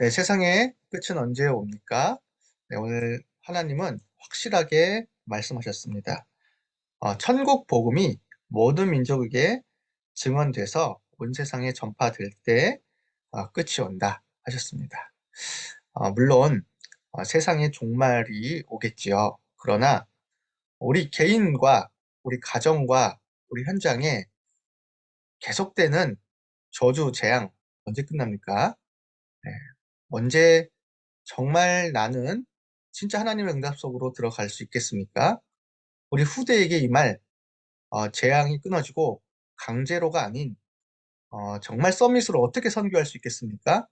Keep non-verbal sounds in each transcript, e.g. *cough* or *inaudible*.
네, 세상의 끝은 언제 옵니까? 네, 오늘 하나님은 확실하게 말씀하셨습니다. 어, 천국 복음이 모든 민족에게 증언돼서 온 세상에 전파될 때 어, 끝이 온다 하셨습니다. 어, 물론 어, 세상의 종말이 오겠지요. 그러나 우리 개인과 우리 가정과 우리 현장에 계속되는 저주 재앙 언제 끝납니까? 네, 언제 정말 나는 진짜 하나님의 응답 속으로 들어갈 수 있겠습니까? 우리 후대에게 이말 어, 재앙이 끊어지고 강제로가 아닌 어, 정말 서밋으로 어떻게 선교할 수 있겠습니까?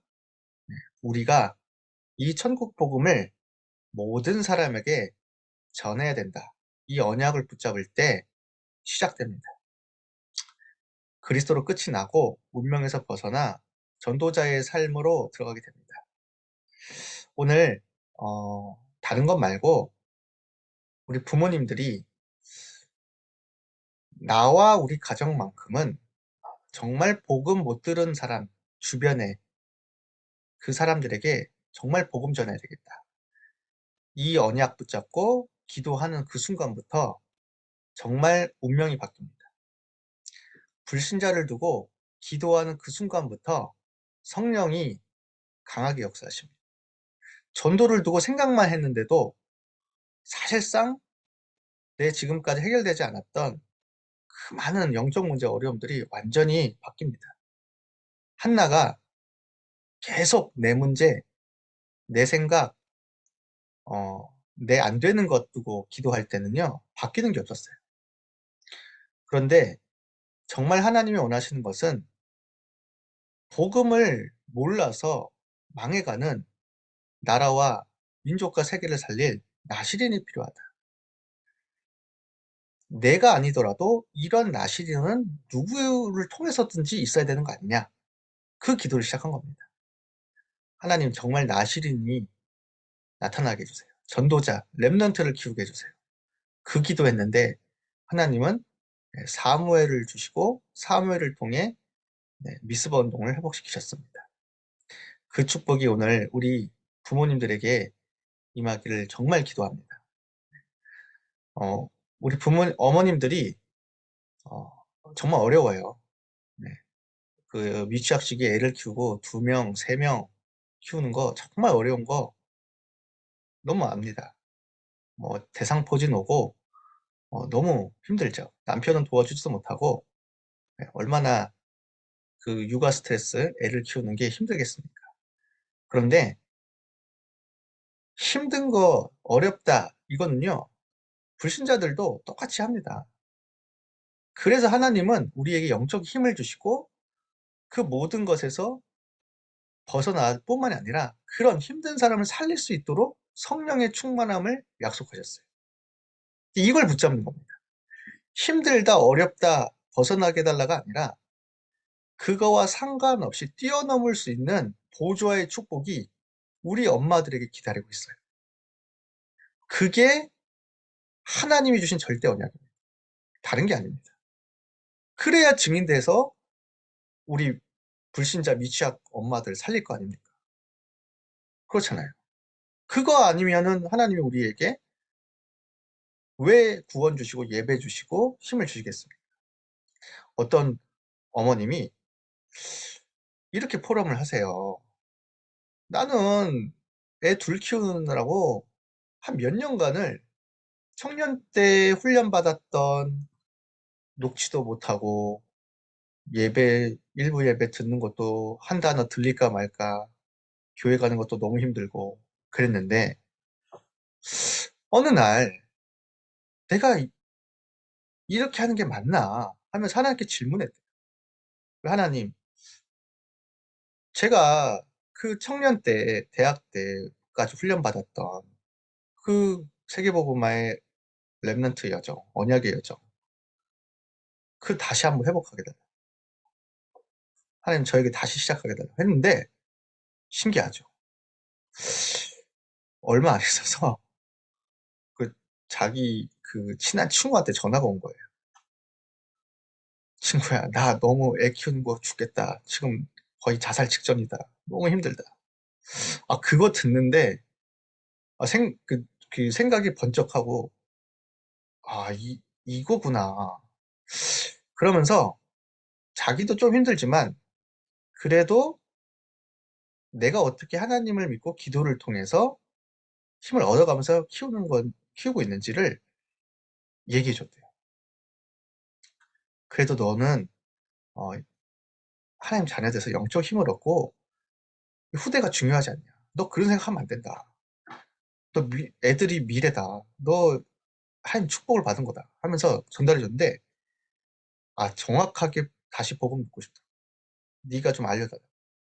네, 우리가 이 천국 복음을 모든 사람에게 전해야 된다. 이 언약을 붙잡을 때 시작됩니다. 그리스도로 끝이 나고 운명에서 벗어나 전도자의 삶으로 들어가게 됩니다. 오늘 어, 다른 것 말고 우리 부모님들이 나와 우리 가정만큼은 정말 복음 못 들은 사람 주변에 그 사람들에게 정말 복음 전해야 되겠다. 이 언약 붙잡고 기도하는 그 순간부터 정말 운명이 바뀝니다. 불신자를 두고 기도하는 그 순간부터 성령이 강하게 역사하십니다. 전도를 두고 생각만 했는데도 사실상 내 지금까지 해결되지 않았던 그 많은 영적 문제 어려움들이 완전히 바뀝니다. 한나가 계속 내 문제, 내 생각, 어, 내 안 되는 것 두고 기도할 때는요, 바뀌는 게 없었어요. 그런데 정말 하나님이 원하시는 것은 복음을 몰라서 망해가는 나라와 민족과 세계를 살릴 나시린이 필요하다. 내가 아니더라도 이런 나시린은 누구를 통해서든지 있어야 되는 거 아니냐. 그 기도를 시작한 겁니다. 하나님 정말 나시린이 나타나게 해주세요. 전도자, 랩런트를 키우게 해주세요. 그 기도했는데 하나님은 네, 사무엘을 주시고 사무엘을 통해 네, 미스버 운동을 회복시키셨습니다. 그 축복이 오늘 우리 부모님들에게 임하기를 정말 기도합니다. 어, 우리 부모, 어머님들이 어, 정말 어려워요. 네. 그 미취학 시기에 애를 키우고 두 명, 세 명 키우는 거 정말 어려운 거 너무 압니다. 뭐 대상포진 오고 어, 너무 힘들죠. 남편은 도와주지도 못하고 네, 얼마나 그 육아 스트레스, 애를 키우는 게 힘들겠습니까? 그런데 힘든 거 어렵다 이거는요 불신자들도 똑같이 합니다. 그래서 하나님은 우리에게 영적 힘을 주시고 그 모든 것에서 벗어날 뿐만이 아니라 그런 힘든 사람을 살릴 수 있도록 성령의 충만함을 약속하셨어요. 이걸 붙잡는 겁니다. 힘들다, 어렵다, 벗어나게 해달라가 아니라 그거와 상관없이 뛰어넘을 수 있는 보조와의 축복이 우리 엄마들에게 기다리고 있어요. 그게 하나님이 주신 절대 언약입니다. 다른 게 아닙니다. 그래야 증인돼서 우리 불신자 미취학 엄마들 살릴 거 아닙니까? 그렇잖아요. 그거 아니면은 하나님이 우리에게 왜 구원 주시고 예배 주시고 힘을 주시겠습니까? 어떤 어머님이 이렇게 포럼을 하세요. 나는 애 둘 키우느라고 한 몇 년간을 청년 때 훈련받았던 녹취도 못하고 예배, 일부 예배 듣는 것도 한 단어 들릴까 말까 교회 가는 것도 너무 힘들고 그랬는데 어느 날 내가 이렇게 하는 게 맞나 하면서 하나님께 질문했대요. 하나님, 제가 그 청년 때, 대학 때까지 훈련받았던 그 세계복음화의 랩런트 여정, 언약의 여정, 그 다시 한번 회복하게 달라. 하나님 저에게 다시 시작하게 달라. 했는데, 신기하죠. 얼마 안 있어서, *laughs* 그, 자기 그 친한 친구한테 전화가 온 거예요. 친구야, 나 너무 애 키우는 거 죽겠다. 지금 거의 자살 직전이다. 너무 힘들다. 아 그거 듣는데 아 생 그 그 생각이 번쩍하고 '아 이 이거구나.' 그러면서 자기도 좀 힘들지만 그래도 내가 어떻게 하나님을 믿고 기도를 통해서 힘을 얻어가면서 키우는 건 키우고 있는지를 얘기해 줬대요. "그래도 너는 어 하나님 자녀 돼서 영적 힘을 얻고 후대가 중요하지 않냐. 너 그런 생각하면 안 된다. 너 미 애들이 미래다. 너 하나님 축복을 받은 거다." 하면서 전달해 줬는데 아 정확하게 다시 복음 듣고 싶다. 네가 좀 알려 달라.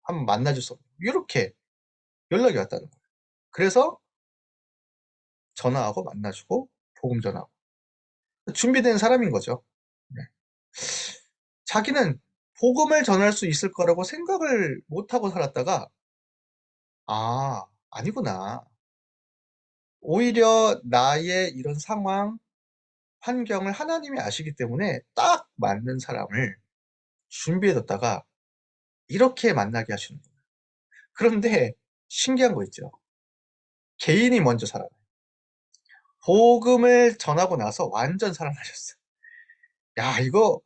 한번 만나 줄 수. 요렇게 연락이 왔다는 거예요. 그래서 전화하고 만나 주고 복음 전하고. 준비된 사람인 거죠. 네. 자기는 복음을 전할 수 있을 거라고 생각을 못 하고 살았다가 ' 아 아니구나.' 오히려 나의 이런 상황, 환경을 하나님이 아시기 때문에 딱 맞는 사람을 준비해 뒀다가 이렇게 만나게 하시는 거예요. 그런데 신기한 거 있죠. 개인이 먼저 살아나요. 복음을 전하고 나서 완전 살아나셨어요. 야 이거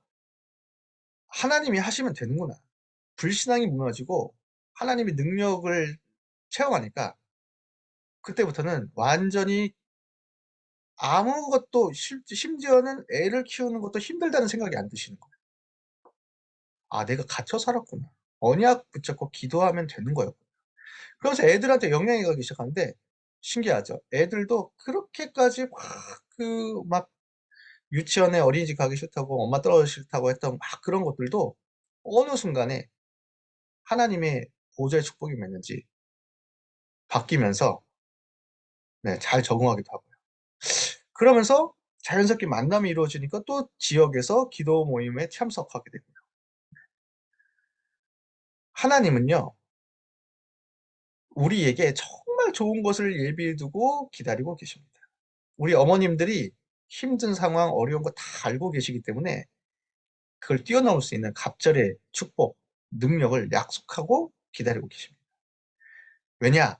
하나님이 하시면 되는구나. 불신앙이 무너지고 하나님의 능력을 체험하니까 그때부터는 완전히 아무것도 실 심지어는 애를 키우는 것도 힘들다는 생각이 안 드시는 거예요. '아 내가 갇혀 살았구나. 언약 붙잡고 기도하면 되는 거였구나.' 그러면서 애들한테 영향이 가기 시작하는데 신기하죠. 애들도 그렇게까지 막그막 유치원에 어린이집 가기 싫다고 엄마 떨어지기 싫다고 했던 막 그런 것들도 어느 순간에 하나님의 보좌의 축복이 맺는지 바뀌면서 네 잘 적응하기도 하고요. 그러면서 자연스럽게 만남이 이루어지니까 또 지역에서 기도 모임에 참석하게 되고요. 하나님은요 우리에게 정말 좋은 것을 예비해 두고 기다리고 계십니다. 우리 어머님들이 힘든 상황, 어려운 거 다 알고 계시기 때문에 그걸 뛰어넘을 수 있는 갑절의 축복, 능력을 약속하고 기다리고 계십니다. 왜냐?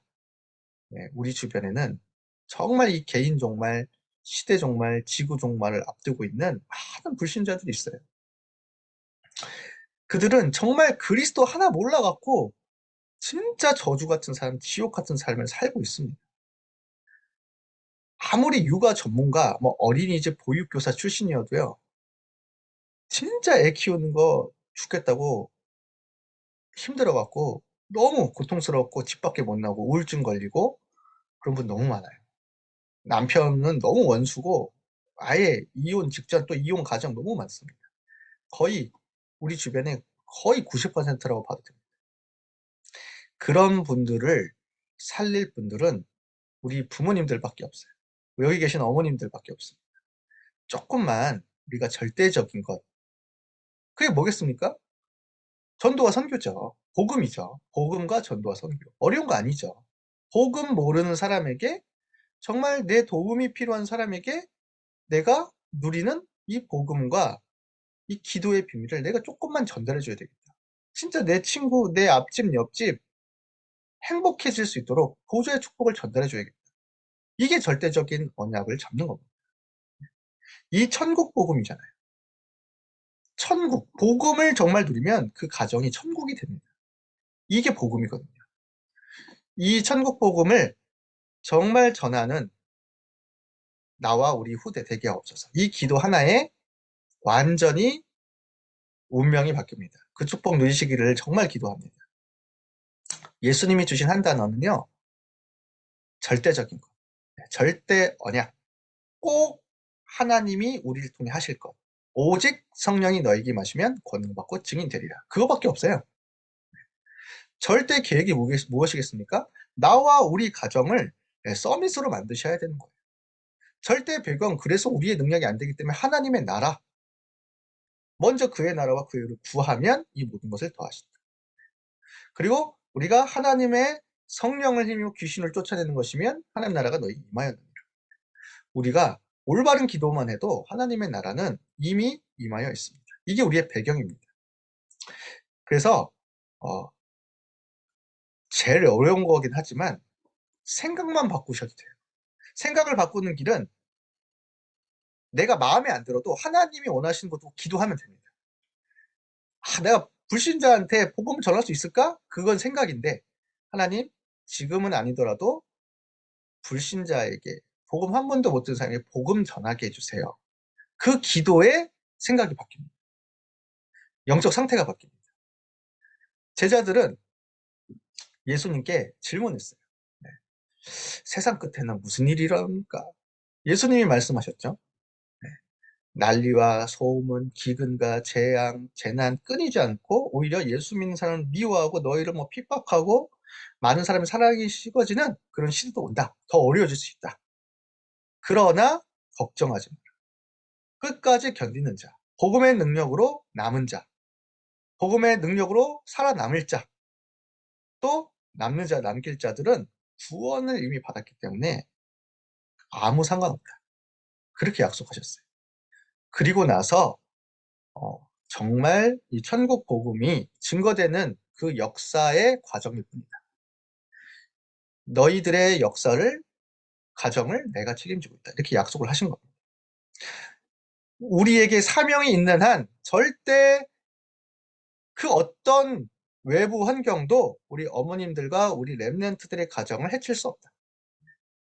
네 우리 주변에는 정말 이 개인 종말, 시대 종말, 지구 종말을 앞두고 있는 많은 불신자들이 있어요. 그들은 정말 그리스도 하나 몰라 갖고 진짜 저주 같은 삶, 지옥 같은 삶을 살고 있습니다. 아무리 육아 전문가, 뭐 어린이집 보육교사 출신이어도요. 진짜 애 키우는 거 죽겠다고 힘들어 갖고 너무 고통스럽고 집 밖에 못 나오고 우울증 걸리고 그런 분 너무 많아요. 남편은 너무 원수고 아예 이혼 직전 또 이혼 가정 너무 많습니다. 거의 우리 주변에 거의 90% 라고 봐도 됩니다. 그런 분들을 살릴 분들은 우리 부모님들밖에 없어요. 여기 계신 어머님들밖에 없습니다. 쪼끔만 우리가 절대적인 것 그게 뭐겠습니까? 전도와 선교죠. 복음이죠. 복음과 전도와 선교. 어려운 거 아니죠. 복음 모르는 사람에게 정말 내 도움이 필요한 사람에게 내가 누리는 이 복음과 이 기도의 비밀을 내가 쪼끔만 전달해 줘야 되겠다. 진짜 내 친구, 내 앞집, 옆집 행복해질 수 있도록 보좌의 축복을 전달해 줘야겠다. 이게 절대적인 언약을 잡는 겁니다. 이 천국 복음이잖아요. 천국, 복음을 정말 누리면 그 가정이 천국이 됩니다. 이게 복음이거든요. 이 천국 복음을 정말 전하는 나와 우리 후대 되게 하옵소서. 이 기도 하나에 완전히 운명이 바뀝니다. 그 축복 누리시기를 정말 기도합니다. 예수님이 주신 한 단어는요. 절대적인 것. 네 절대 언약. 꼭 하나님이 우리를 통해 하실 것. 오직 성령이 너에게 임하시면 권능 받고 증인 되리라. 그거밖에 없어요. 절대 계획이 무엇 무엇이겠습니까? 나와 우리 가정을 예 서밋으로 만드셔야 되는 거예요. 절대 배경 그래서 우리의 능력이 안 되기 때문에 하나님의 나라 먼저 그의 나라와 그의 의를 구하면 이 모든 것을 더하신다. 그리고 우리가 하나님의 성령을 힘입어 귀신을 쫓아내는 것이면 하나님 나라가 너희에게 임하였느니라. 우리가 올바른 기도만 해도 하나님의 나라는 이미 임하여 있습니다. 이게 우리의 배경입니다. 그래서 어 제일 어려운 거긴 하지만 생각만 바꾸셔도 돼요. 생각을 바꾸는 길은 내가 마음에 안 들어도 하나님이 원하시는 것도 기도하면 됩니다. 아, 내가 불신자한테 복음을 전할 수 있을까? 그건 생각인데 하나님 지금은 아니더라도 불신자에게 복음 한 번도 못 들은 사람에게 복음 전하게 해주세요. 그 기도에 생각이 바뀝니다. 영적 상태가 바뀝니다. 제자들은 예수님께 질문했어요. 네. 세상 끝에는 무슨 일이 일어납니까? 예수님이 말씀하셨죠. 네. 난리와 소음은 기근과 재앙, 재난 끊이지 않고 오히려 예수 믿는 사람을 미워하고 너희를 뭐 핍박하고 많은 사람이 사랑이 식어지는 그런 시대도 온다. 더 어려워질 수 있다. 그러나 걱정하지 마라. 끝까지 견디는 자, 복음의 능력으로 남은 자, 복음의 능력으로 살아남을 자, 또 남는 자, 남길 자들은 구원을 이미 받았기 때문에 아무 상관없다. 그렇게 약속하셨어요. 그리고 나서 어, 정말 이 천국 복음이 증거되는 그 역사의 과정일 뿐이다. 너희들의 역사를 가정을 내가 책임지고 있다. 이렇게 약속을 하신 겁니다. 우리에게 사명이 있는 한 절대 그 어떤 외부 환경도 우리 어머님들과 우리 랩런트들의 가정을 해칠 수 없다.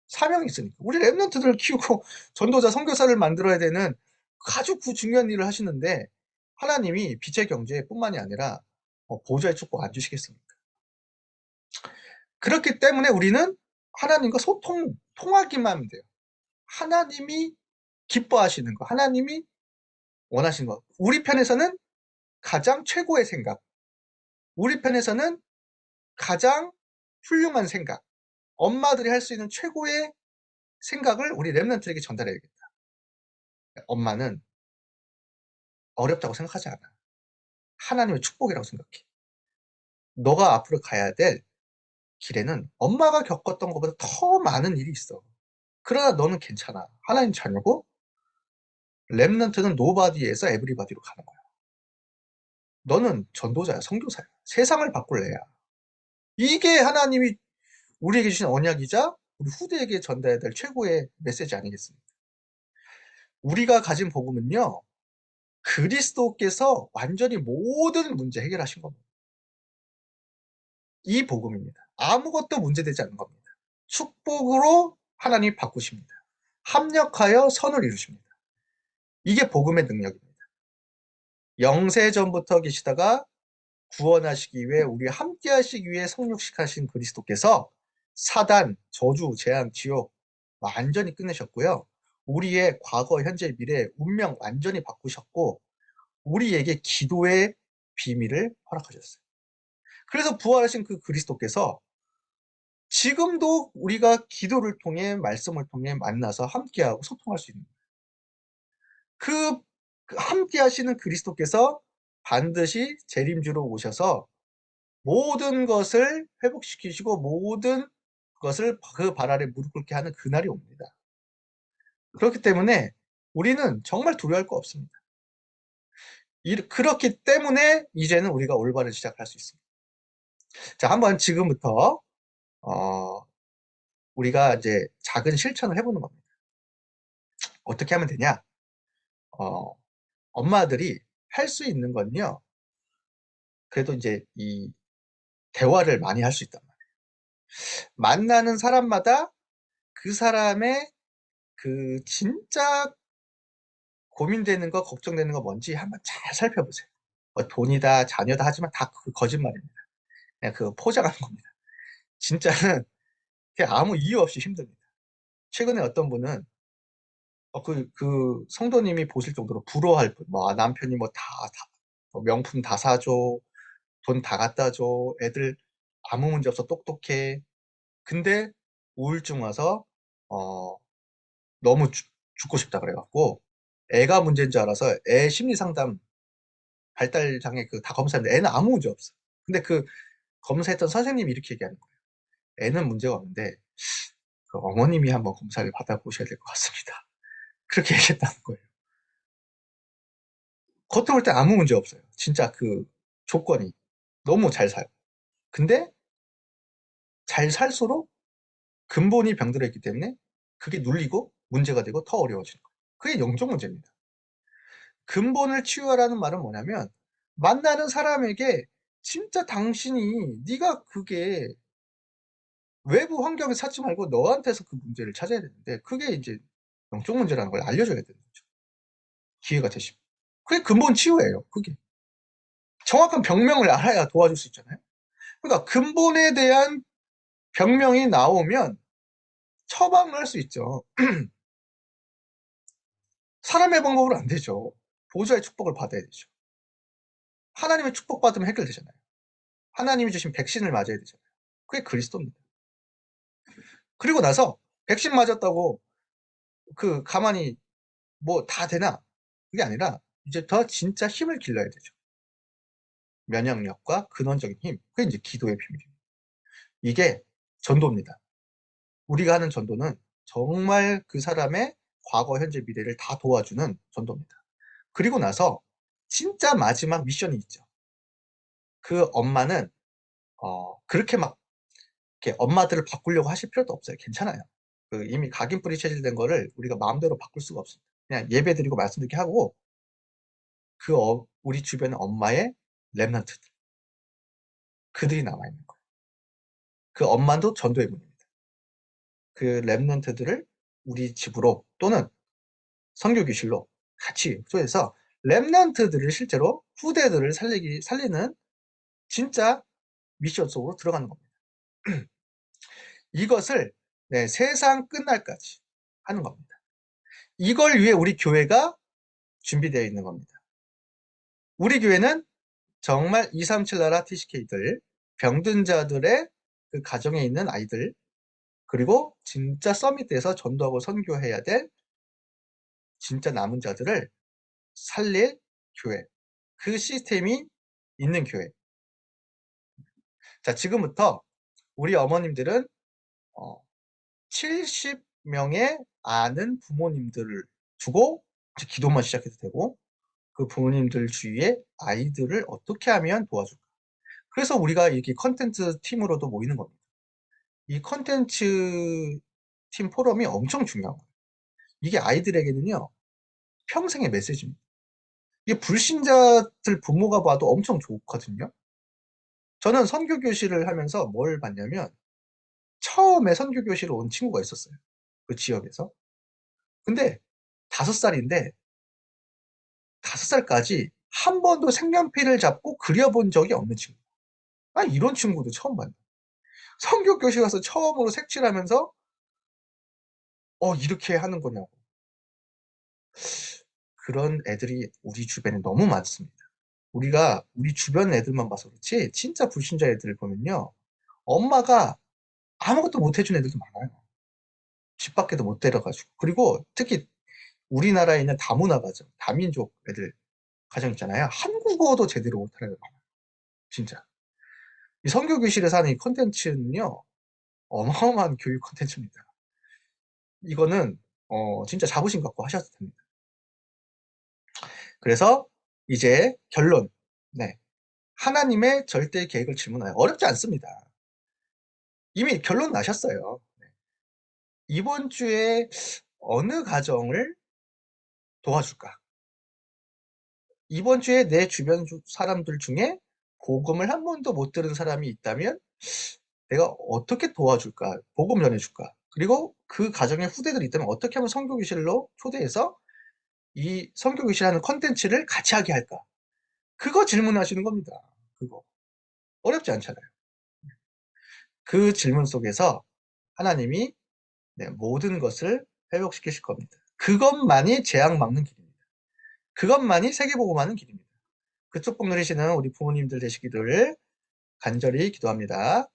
사명이 있으니까. 우리 랩런트들을 키우고 *laughs* 전도자, 선교사를 만들어야 되는 아주 그 중요한 일을 하시는데 하나님이 빛의 경제뿐만이 아니라 뭐 보좌의 축복 안 주시겠습니까? 그렇기 때문에 우리는 하나님과 소통, 통하기만 하면 돼요. 하나님이 기뻐하시는 거, 하나님이 원하시는 거. 우리 편에서는 가장 최고의 생각, 우리 편에서는 가장 훌륭한 생각, 엄마들이 할 수 있는 최고의 생각을 우리 랩런트에게 전달해야겠다. 엄마는 어렵다고 생각하지 않아. 하나님의 축복이라고 생각해. 너가 앞으로 가야 될 길에는 엄마가 겪었던 것보다 더 많은 일이 있어. 그러나 너는 괜찮아. 하나님 자녀고 랩런트는 노바디에서 에브리바디로 가는 거야. 너는 전도자야, 성교사야. 세상을 바꿀래야. 이게 하나님이 우리에게 주신 언약이자 우리 후대에게 전달해야 될 최고의 메시지 아니겠습니까? 우리가 가진 복음은요, 그리스도께서 완전히 모든 문제 해결하신 겁니다. 이 복음입니다. 아무것도 문제되지 않는 겁니다. 축복으로 하나님 바꾸십니다. 합력하여 선을 이루십니다. 이게 복음의 능력입니다. 영세 전부터 계시다가 구원하시기 위해 우리 함께 하시기 위해 성육식 하신 그리스도께서 사단, 저주, 재앙, 지옥 완전히 끝내셨고요. 우리의 과거, 현재, 미래 운명 완전히 바꾸셨고 우리에게 기도의 비밀을 허락하셨어요. 그래서 부활하신 그 그리스도께서 지금도 우리가 기도를 통해 말씀을 통해 만나서 함께하고 소통할 수 있는. 그, 그 함께 하시는 그리스도께서 반드시 재림주로 오셔서 모든 것을 회복시키시고 모든 것을 그 발 아래 무릎 꿇게 하는 그날이 옵니다. 그렇기 때문에 우리는 정말 두려워할 거 없습니다. 그렇기 때문에 이제는 우리가 올바른 시작할 수 있습니다. 자, 한번 지금부터 어, 우리가 이제 작은 실천을 해보는 겁니다. 어떻게 하면 되냐? 어, 엄마들이 할 수 있는 건요. 그래도 이제 이 대화를 많이 할 수 있단 말이에요. 만나는 사람마다 그 사람의 그 진짜 고민되는 거, 걱정되는 거 뭔지 한번 잘 살펴보세요. 뭐 돈이다, 자녀다 하지만 다 그 거짓말입니다. 그냥 그 포장하는 겁니다. 진짜는 아무 이유 없이 힘듭니다. 최근에 어떤 분은 어, 그, 그 성도님이 보실 정도로 부러워할 분, 뭐, 아, 남편이 뭐 다, 다, 뭐 명품 다 사줘, 돈 다 갖다 줘, 애들 아무 문제 없어, 똑똑해. 근데 우울증 와서, 어, 너무 죽, 죽고 싶다 그래갖고, 애가 문제인 줄 알아서 애 심리 상담 발달 장애 그 다 검사했는데 애는 아무 문제 없어. 근데 그 검사했던 선생님이 이렇게 얘기하는 거예요. 애는 문제가 없는데 그 어머님이 한번 검사를 받아보셔야 될 것 같습니다. *laughs* 그렇게 얘기했다는 거예요. 겉으로 볼 때 아무 문제 없어요. 진짜 그 조건이 너무 잘 살고. 근데 잘 살수록 근본이 병들어 있기 때문에 그게 눌리고 문제가 되고 더 어려워지는 거예요. 그게 영적 문제입니다. 근본을 치유하라는 말은 뭐냐면 만나는 사람에게 진짜 당신이 네가 그게 외부 환경에 찾지 말고 너한테서 그 문제를 찾아야 되는데 그게 이제 영적 문제라는 걸 알려줘야 되는 거죠. 기회가 되시면. 그게 근본 치유예요. 그게. 정확한 병명을 알아야 도와줄 수 있잖아요. 그러니까 근본에 대한 병명이 나오면 처방을 할 수 있죠. *clears throat* 사람의 방법으로 안 되죠. 보좌의 축복을 받아야 되죠. 하나님의 축복 받으면 해결되잖아요. 하나님이 주신 백신을 맞아야 되잖아요. 그게 그리스도입니다. 그리고 나서 백신 맞았다고 그 가만히 뭐 다 되나? 그게 아니라 이제 더 진짜 힘을 길러야 되죠. 면역력과 근원적인 힘. 그게 이제 기도의 비밀입니다. 이게 전도입니다. 우리가 하는 전도는 정말 그 사람의 과거, 현재, 미래를 다 도와주는 전도입니다. 그리고 나서 진짜 마지막 미션이 있죠. 그 엄마는 어, 그렇게 막 이렇게 엄마들을 바꾸려고 하실 필요도 없어요. 괜찮아요. 그 이미 각인 뿌리 체질된 거를 우리가 마음대로 바꿀 수가 없습니다. 그냥 예배 드리고 말씀 드리게 하고 그 어, 우리 주변의 엄마의 랩런트들 그들이 남아 있는 거예요. 그 엄마도 전도의 문입니다. 그 랩런트들을 우리 집으로 또는 성교 교실로 같이 소해서 랩런트들을 실제로 후대들을 살리기 살리는 진짜 미션 속으로 들어가는 겁니다. *clears throat* 이것을 네, 세상 끝날까지 하는 겁니다. 이걸 위해 우리 교회가 준비되어 있는 겁니다. 우리 교회는 정말 237 나라 TCK들, 병든 자들의 그 가정에 있는 아이들, 그리고 진짜 서밋에서 전도하고 선교해야 될 진짜 남은 자들을 살릴 교회. 그 시스템이 있는 교회. 자, 지금부터 우리 어머님들은 어, 70명의 아는 부모님들을 두고 기도만 시작해도 되고 그 부모님들 주위에 아이들을 어떻게 하면 도와줄까. 그래서 우리가 이렇게 컨텐츠 팀으로도 모이는 겁니다. 이 컨텐츠 팀 포럼이 엄청 중요한 거예요. 이게 아이들에게는요, 평생의 메시지입니다. 이게 불신자들 부모가 봐도 엄청 좋거든요. 저는 선교 교실을 하면서 뭘 봤냐면, 처음에 선교 교실을 온 친구가 있었어요. 그 지역에서. 근데 다섯 살인데, 다섯 살까지 한 번도 색연필을 잡고 그려본 적이 없는 친구. 아, 이런 친구도 처음 봤네. 성교 교실 가서 처음으로 색칠하면서 어 이렇게 하는 거냐고. 그런 애들이 우리 주변에 너무 많습니다. 우리가 우리 주변 애들만 봐서 그렇지 진짜 불신자 애들을 보면요. 엄마가 아무것도 못 해준 애들도 많아요. 집 밖에도 못 데려가지고. 그리고 특히 우리나라에 있는 다문화 가정, 다민족 애들 가정 있잖아요. 한국어도 제대로 못하는 애들 많아요. 진짜. 이 성교교실에서 하는 이 콘텐츠는요, 어마어마한 *laughs* 교육 콘텐츠입니다. 이거는, 어, 진짜 자부심 갖고 하셔도 됩니다. 그래서 이제 결론. 네. 하나님의 절대 계획을 질문하여. 어렵지 않습니다. 이미 결론 나셨어요. 네. 이번 주에 어느 가정을 도와줄까? 이번 주에 내 주변 사람들 중에 복음을 한 번도 못 들은 사람이 있다면 내가 어떻게 도와줄까? 복음 전해줄까? 그리고 그 가정의 후대들이 있다면 어떻게 하면 성교교실로 초대해서 이 성교교실 하는 컨텐츠를 같이 하게 할까? 그거 질문하시는 겁니다. 그거. 어렵지 않잖아요. 그 질문 속에서 하나님이 네, 모든 것을 회복시키실 겁니다. 그것만이 재앙 막는 길입니다. 그것만이 세계복음하는 길입니다. 그 축복 누리시는 우리 부모님들 되시기를 간절히 기도합니다.